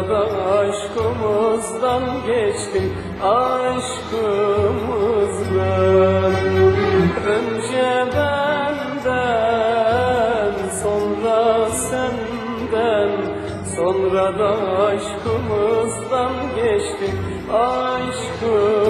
Sonra da aşkımızdan geçtim aşkımızdan. Önce benden, sonra senden. Sonra da aşkımızdan geçtim aşkımızdan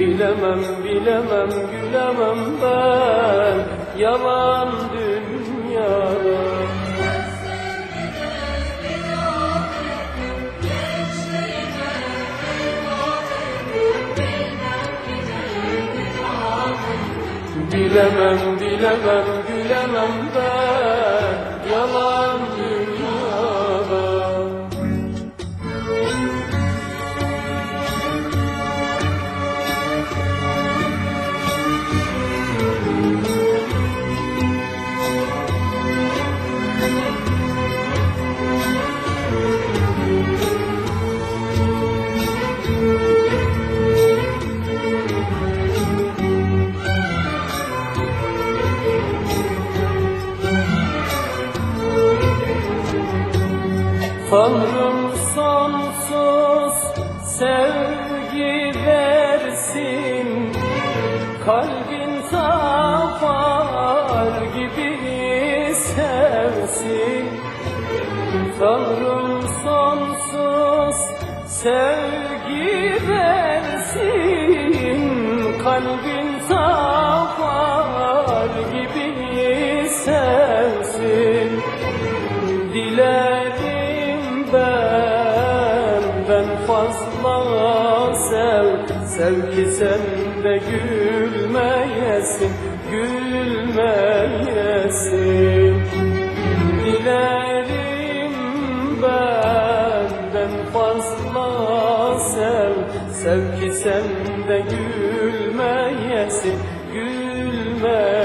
Bilemem bilemem gülemem ben Yalan dünyada. Bilemem, bilemem, gülemem ben Yalan Tanrım sonsuz sevgi versin. Kalbin tapar gibi sevsin. Tanrım sonsuz sevgi versin. Kalbin tapar benden fazla sev Sev ki sen de gülmeyesin Gülmeyesin. Dilerim benden fazla sev Sev ki sen de gülmeyesin Gülmeyesin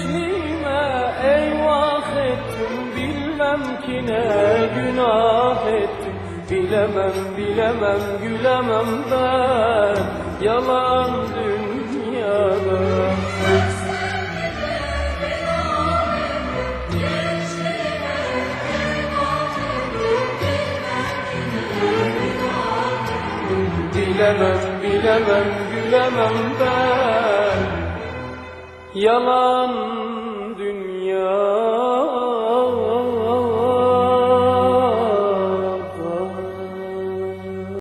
Gençliğime eyvah ettim. Bilmem ki ne günah ettim. Bilemem bilemem gülemem ben. Yalan dünyada. Bilemem bilemem gülemem ben yalan